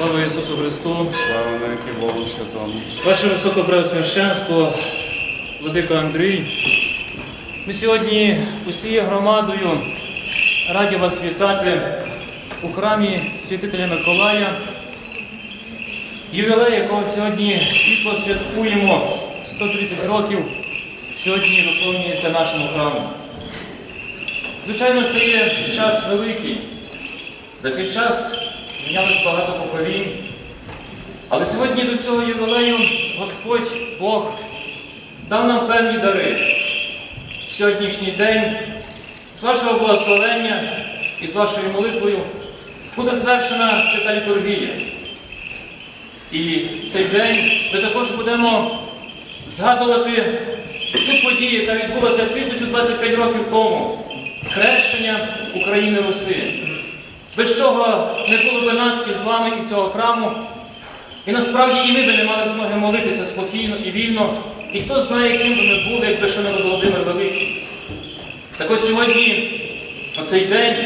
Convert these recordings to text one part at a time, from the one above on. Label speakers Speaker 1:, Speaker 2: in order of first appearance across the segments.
Speaker 1: Слава Ісусу Христу!
Speaker 2: Слава навіки Богу Святому.
Speaker 1: Ваше Високопреосвященство, Владика Андрій, ми сьогодні усією громадою раді вас вітати у храмі святителя Миколая, ювілей, якого сьогодні світло святкуємо 130 років, сьогодні виповнюється нашому храму. Звичайно, це є час великий. За цей час мінялось багато поколінь. Але сьогодні до цього ювілею Господь Бог дав нам певні дари. Сьогоднішній день з вашого благословення і з вашою молитвою буде звершена свята літургія. І в цей день ми також будемо згадувати ту подію, яка відбулася 1025 років тому хрещення України Руси. Без чого не було би нас із вами і цього храму, і насправді і ми би не мали змоги молитися спокійно і вільно, і хто знає, яким би ми були, якби ще не Володимир Великий. Так ось сьогодні, у цей день,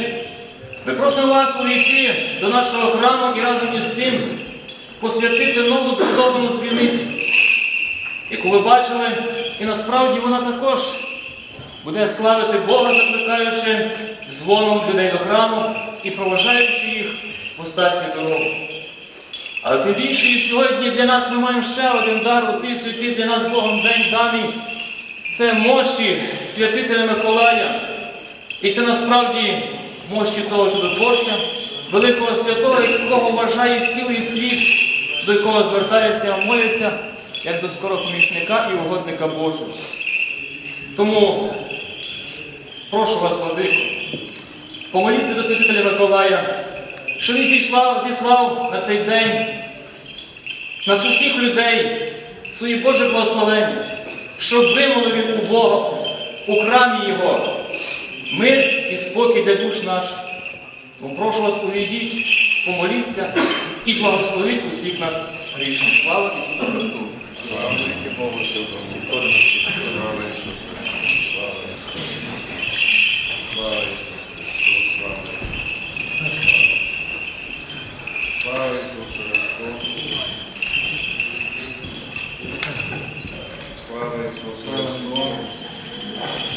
Speaker 1: ми просимо вас увійти до нашого храму і разом із тим посвятити нову збудовану звільницю, яку ви бачили, і насправді вона також буде славити Бога, закликаючи дзвоном людей до храму і проважаючи їх в остатню дорогу. Але тим більше і сьогодні для нас ми маємо ще один дар у цій святій для нас Богом день даний. Це мощі святителя Миколая. І це насправді мощі того чудотворця, великого святого, якого вважає цілий світ, до якого звертається, моляться, як до скорого помічника і угодника Божого. Тому прошу вас, владико, помоліться до святителя Миколая, що він зійшла, зіслав на цей день нас усіх людей свої Боже благословення, щоб вимолив у Бога у храмі Його мир і спокій для душ. Тому прошу вас, увійдіть, помоліться і благословіть усіх нас грішних. Слава Ісусу Христу!
Speaker 2: Слава Богу. Слава Ісусу. Слава Ісусу. Слава Ісусу Христу. Слава. Слава Ісусу Христу. Слава Ісусу Христу.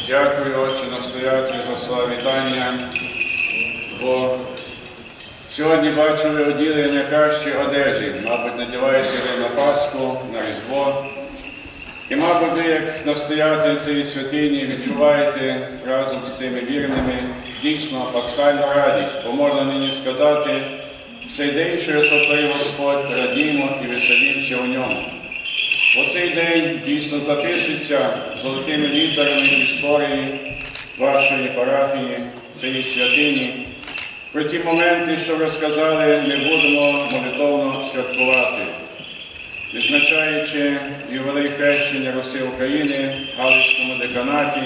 Speaker 2: Дякую, Отче настоятель, за слава вітання. Бо Сьогодні бачу ви оділи найкращі одежі, мабуть, надіваєте ви на Пасху, на Різдво. І, мабуть, ви, як настоятель цієї святині, відчуваєте разом з цими вірними дійсно пасхальну радість, бо можна нині сказати, що сотворив Господь, радімо і веселімося у ньому. Бо цей день дійсно записується золотими літерами історії вашої парафії, цієї святині. Про ті моменти, що ви сказали, ми будемо молитовно святкувати, відзначаючи ювелей хрещення Руси України в Галицькому деканаті,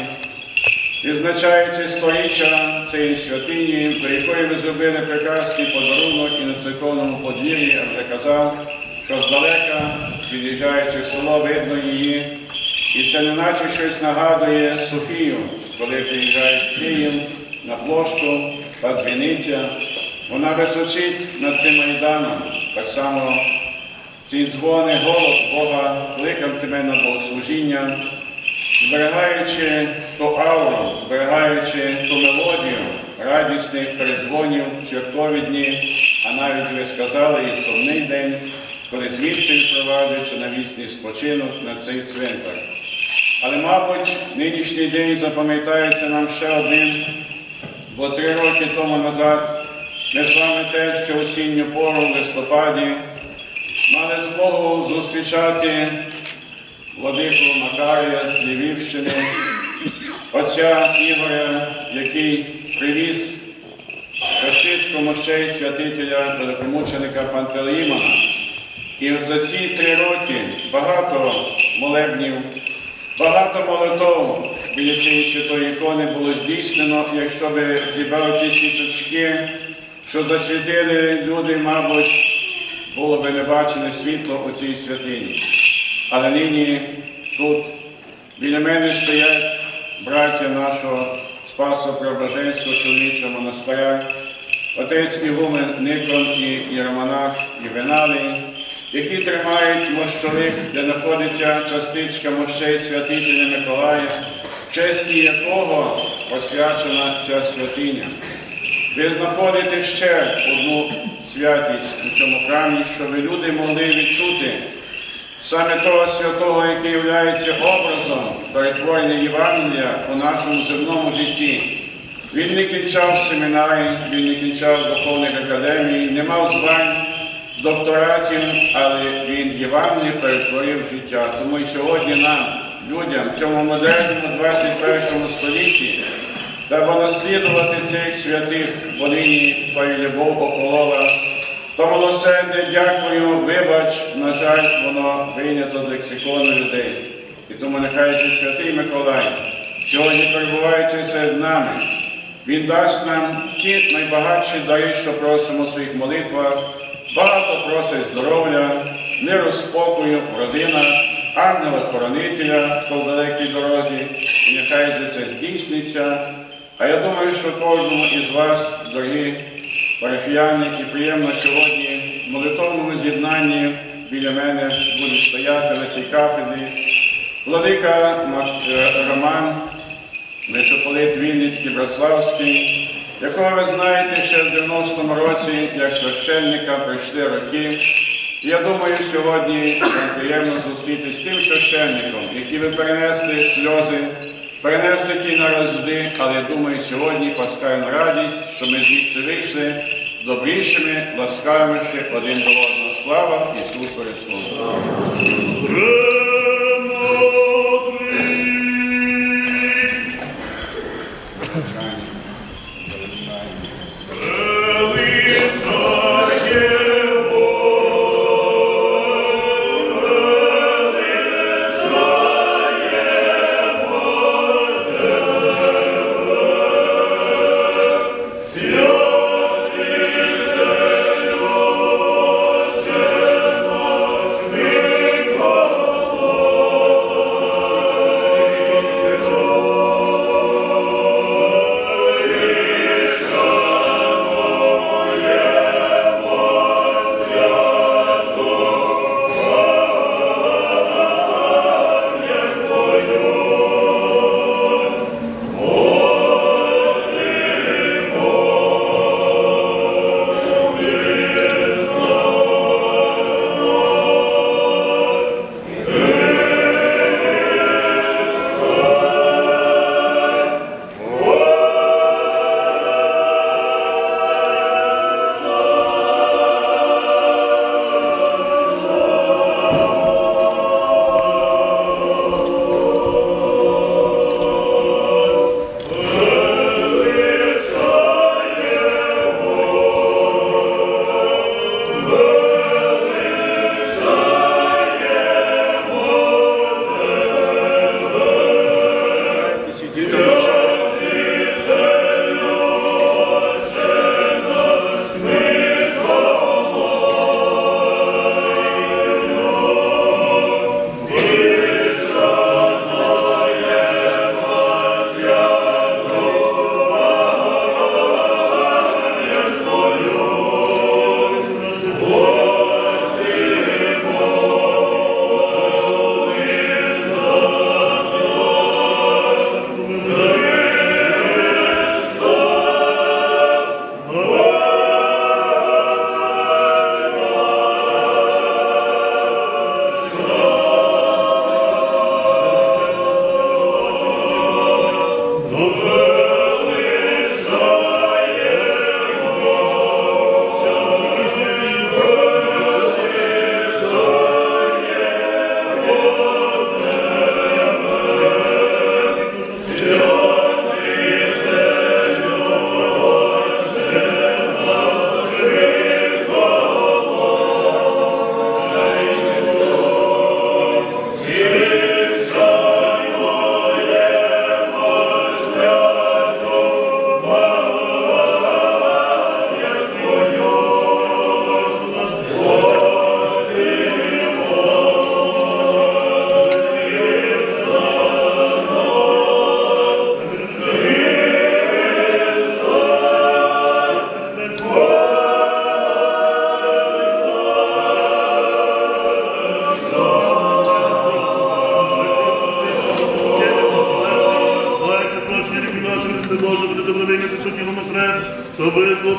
Speaker 2: відзначаючи сторіччя цієї святині, до якої ви зробили прекрасний подарунок і на церковному подвір'ї, я вже казав, що здалека, під'їжджаючи в село, видно її. І це не наче щось нагадує Софію, коли приїжджаєш в Київ на площу та дзвіниця. Вона височить над цим майданом. Так само ці дзвони, голос Бога кликав тебе на богослужіння, зберігаючи ту ауру, зберігаючи ту мелодію радісних перезвонів, святкові дні, а навіть ви сказали і сумний день, коли звідси відпроваджується на вічний спочинок на цей цвинтар. Але, мабуть, нинішній день запам'ятається нам ще одним, бо три роки тому назад ми з вами теж ще осінню пору в листопаді мали змогу зустрічати владику Макарія з Львівщини, отця Ігоря, який привіз частичку мощей святителя великомученика Пантелеймона. І за ці три роки багато молебнів, багато молитов біля цієї святої ікони було здійснено, якщо би зібрав ті світочки, що засвітили люди, мабуть, було би не бачене світло у цій святині. Але нині тут біля мене стоять браття нашого Спасо Преображенського чоловічого монастиря, отець Ігумен Никон і Єромонах Івеналій, які тримають мощовик, де знаходиться частичка мощей святителя Миколая, в честь якого посвячена ця святиня. Ви знаходите ще одну святість у цьому храмі, щоб люди могли відчути саме того святого, який є образом перетворення Євангелія у нашому земному житті. Він не кінчав семінарій, він не кінчав духовних академій, не мав звань докторатів, але він Євангеліє перетворив життя. Тому і сьогодні нам, людям, в цьому модерному 21 столітті, Треба наслідувати цих святих, бо нині твою любов охолола. То милосердя, дякую, вибач, на жаль, воно вийнято з лексикону людей. І тому нехай святий Миколай, сьогодні перебуваючи серед нами, він дасть нам ті найбагатші дари, що просимо в своїх молитвах, багато просить здоров'я, миру спокою в родинах, ангела-хоронителя, хто в далекій дорозі, і нехай же це здійсниться. А я думаю, що кожному із вас, дорогі парафіяни, і приємно сьогодні в молитовному з'єднанні біля мене буде стояти на цій кафедрі владика е, Роман, митрополит Вінницький, Браславський, якого ви знаєте ще в 90-му році як священника пройшли роки. Я думаю, сьогодні приємно зустрітися з тим священником, який ви перенесли сльози, перенесли ті наразди, але я думаю, сьогодні паскаємо радість, що ми звідси вийшли добрішими, ласкавішими один до одного. Слава Ісусу Христу!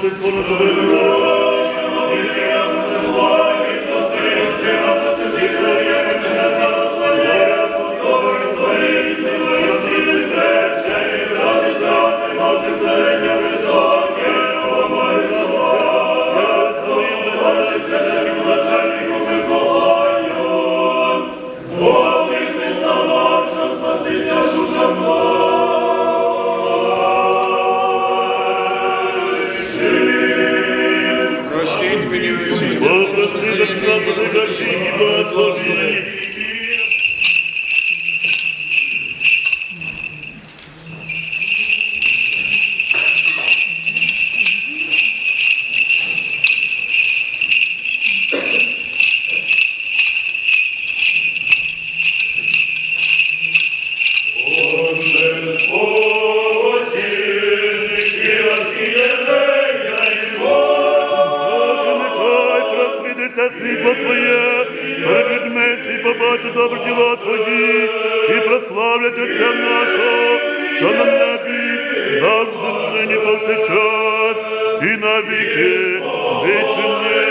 Speaker 3: Господь, слава Тобі. Побачу добрі діла Твої, і прославлять Отця нашого, що на небі, завжди нині повсякчас, і навіки вічні.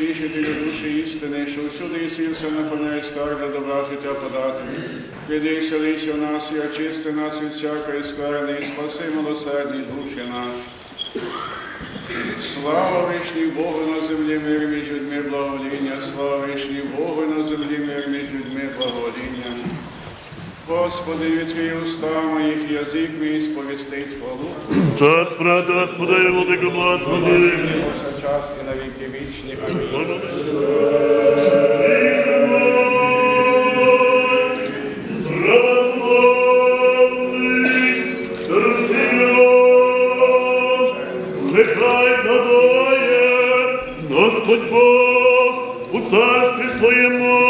Speaker 2: Утішителю душі істини, що всюди і сівся наповняє скарби добра життя подати. І селися в нас і очисти нас від всякої скарби, і спаси милосердні душі наші. Слава вишній Богу на землі, мир між людьми благовоління, слава вишній Богу на землі, мир між людьми благовоління. Господи, відкрий уста моїх, язик мій сповістить хвалу.
Speaker 3: Час брата Господа і владику благослови.
Speaker 2: Час і на віки вічні. Амінь.
Speaker 3: Нехай задає Господь Бог у царстві своєму,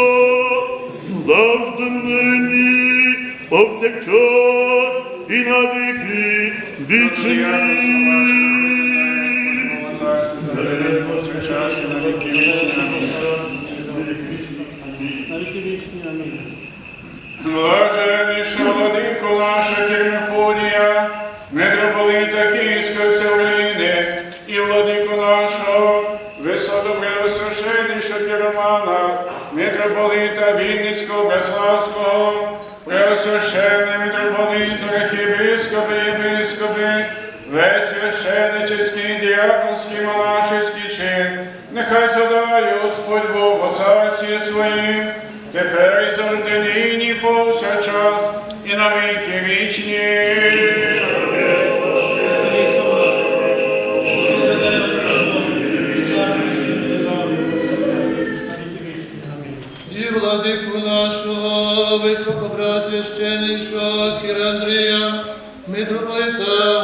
Speaker 3: завжди нині, повсякчас і на віки вічні.
Speaker 2: час на віки наша Кірмефонія, митрополита Київської Всеукраїни і владико нашого, високопреосвященніша Піромана, митрополита Вінницького, Беславського, преосвященний митрополит, архієпископи, єпископи, весь священнический, діаконський, монашеский чин, нехай задає Господь Бог у царстві своїм, тепер і завжди нині повсякчас, і на віки вічні.
Speaker 4: І владику нашого високопреосвященнішого Кіра Андрія, митрополита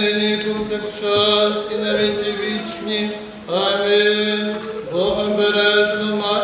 Speaker 4: нині повсякчас і на віки вічні. Амінь. Богом бережно матір